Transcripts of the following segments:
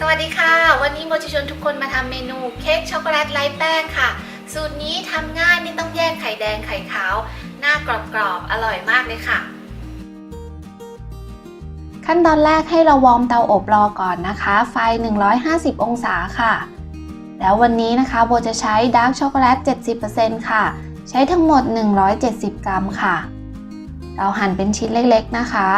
สวัสดีค่ะ วันนี้โมจะชวนทุกคนมาทำเมนูเค้กช็อกโกแลตไร้แป้งค่ะ สูตรนี้ทำง่ายไม่ต้องแยกไข่แดงไข่ขาว หน้ากรอบๆ อร่อยมากเลยค่ะ ขั้นตอนแรกให้เราวอร์มเตาอบรอก่อนนะคะ ไฟ 150 องศาค่ะ แล้ววันนี้นะคะโบจะใช้ดาร์กช็อกโกแลต 70%ค่ะ ใช้ทั้งหมด 170 กรัมค่ะ เราหั่นเป็นชิ้นเล็กๆนะคะ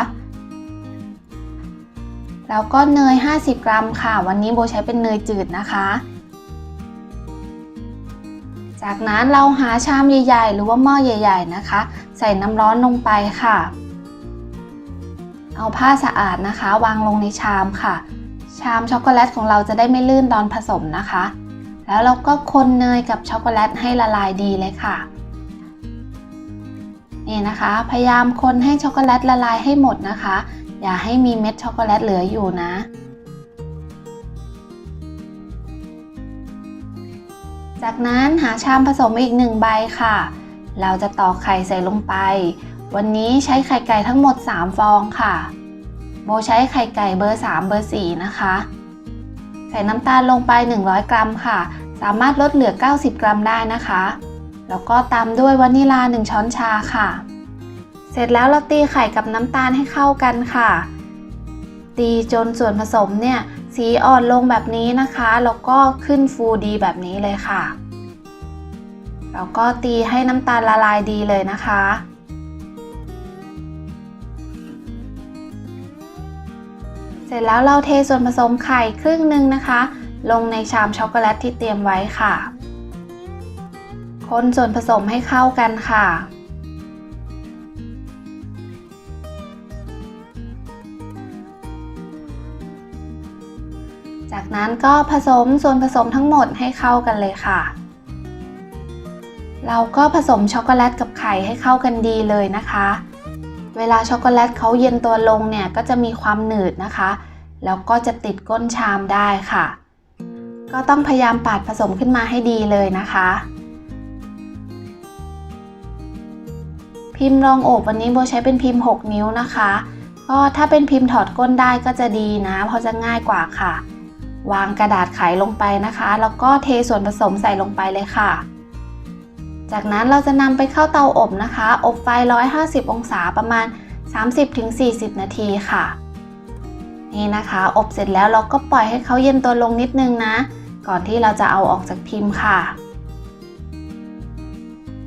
แล้วก็เนย 50 กรัมค่ะ วันนี้โบใช้เป็นเนยจืดนะคะ จากนั้นเราหาชามใหญ่ๆ หรือว่าหม้อใหญ่ ๆนะคะ ใส่น้ำร้อนลงไปค่ะ เอาผ้าสะอาดนะคะ วางลงในชามค่ะ ชามช็อกโกแลตของเราจะได้ไม่ลื่นตอนผสมนะคะ แล้วเราก็คนเนยกับช็อกโกแลตให้ละลายดีเลยค่ะนี่นะคะ พยายามคนให้ช็อกโกแลตละลายให้หมดนะคะ อย่าให้มีเม็ดช็อกโกแลตเหลืออยู่นะ จากนั้นหาชามผสมอีกหนึ่งใบค่ะ เราจะตอกไข่ใส่ลงไป วันนี้ใช้ไข่ไก่ทั้งหมด 3 ฟองค่ะ โบใช้ไข่ไก่เบอร์ 3 เบอร์ 4 นะคะ ใส่น้ำตาลลงไป 100 กรัมค่ะ สามารถลดเหลือ 90 กรัมได้นะคะ แล้วก็ตามด้วยวานิลา 1 ช้อนชาค่ะ เสร็จแล้วเราตีไข่กับน้ำตาลให้เข้ากันค่ะ ตีจนส่วนผสมเนี่ยสีอ่อนลงแบบนี้นะคะแล้วก็ขึ้นฟูดีแบบนี้เลยค่ะแล้วก็ตีให้น้ำตาลละลายดีเลยนะคะ เสร็จแล้วเราเทส่วนผสมไข่ครึ่งหนึ่งนะคะ ลงในชามช็อกโกแลตที่เตรียมไว้ค่ะ คนส่วนผสมให้เข้ากันค่ะ จากนั้นก็ผสมส่วนผสมทั้งหมดให้เข้ากันเลยค่ะ เราก็ผสมช็อกโกแลตกับไข่ให้เข้ากันดีเลยนะคะ เวลาช็อกโกแลตเขาเย็นตัวลงเนี่ยก็จะมีความหนืดนะคะ แล้วก็จะติดก้นชามได้ค่ะ ก็ต้องพยายามปาดผสมขึ้นมาให้ดีเลยนะคะ พิมพ์รองโอบวันนี้โบใช้เป็นพิมพ์ 6 นิ้วนะคะก็ถ้าเป็นพิมพ์ถอดก้นได้ก็จะดีนะ เพราะจะง่ายกว่าค่ะ วางกระดาษไขลงไปนะคะ แล้วก็เทส่วนผสมใส่ลงไปเลยค่ะ จากนั้นเราจะนำไปเข้าเตาอบนะคะ อบไฟ 150 องศาประมาณ 30-40 นาทีค่ะ นี่นะคะ อบเสร็จแล้วเราก็ปล่อยให้เขาเย็นตัวลงนิดนึงนะ ก่อนที่เราจะเอาออกจากพิมพ์ค่ะ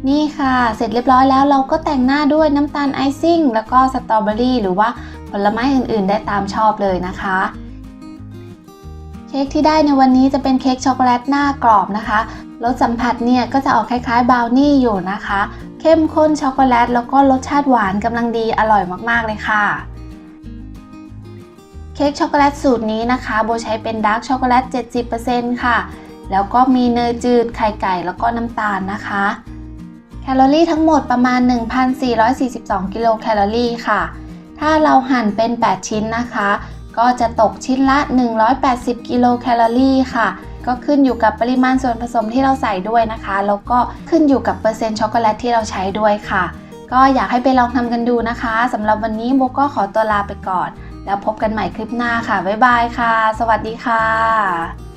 นี่ค่ะ เสร็จเรียบร้อยแล้วเราก็แต่งหน้าด้วยน้ำตาลไอซิ่ง แล้วก็สตรอเบอรี่หรือว่าผลไม้อื่นๆ ได้ตามชอบเลยนะคะ เค้กที่ได้ในวันนี้จะเป็นเค้กช็อกโกแลตหน้ากรอบนะคะรสสัมผัสเนี่ยก็จะออกคล้ายๆบราวนี่อยู่นะคะ เข้มข้นช็อกโกแลตแล้วก็รสชาติหวานกำลังดีอร่อยมากๆเลยค่ะ เค้กช็อกโกแลตสูตรนี้นะคะ โบใช้เป็นดาร์กช็อกโกแลต 70%ค่ะ แล้วก็มีเนยจืดไข่ไก่แล้วก็น้ำตาลนะคะ แคลอรี่ทั้งหมดประมาณ 1,442 กิโลแคลอรี่ค่ะ ถ้าเราหั่นเป็น 8 ชิ้นนะคะ ก็จะตกชิ้นละ 180 กิโลแคลอรี่ค่ะ ก็ขึ้นอยู่กับปริมาณส่วนผสมที่เราใส่ด้วยนะคะ แล้วก็ขึ้นอยู่กับเปอร์เซ็นต์ช็อกโกแลตที่เราใช้ด้วยค่ะ ก็อยากให้ไปลองทำกันดูนะคะสำหรับวันนี้โบก็ขอตัวลาไปก่อน แล้วพบกันใหม่คลิปหน้าค่ะ บ๊ายบายค่ะ สวัสดีค่ะ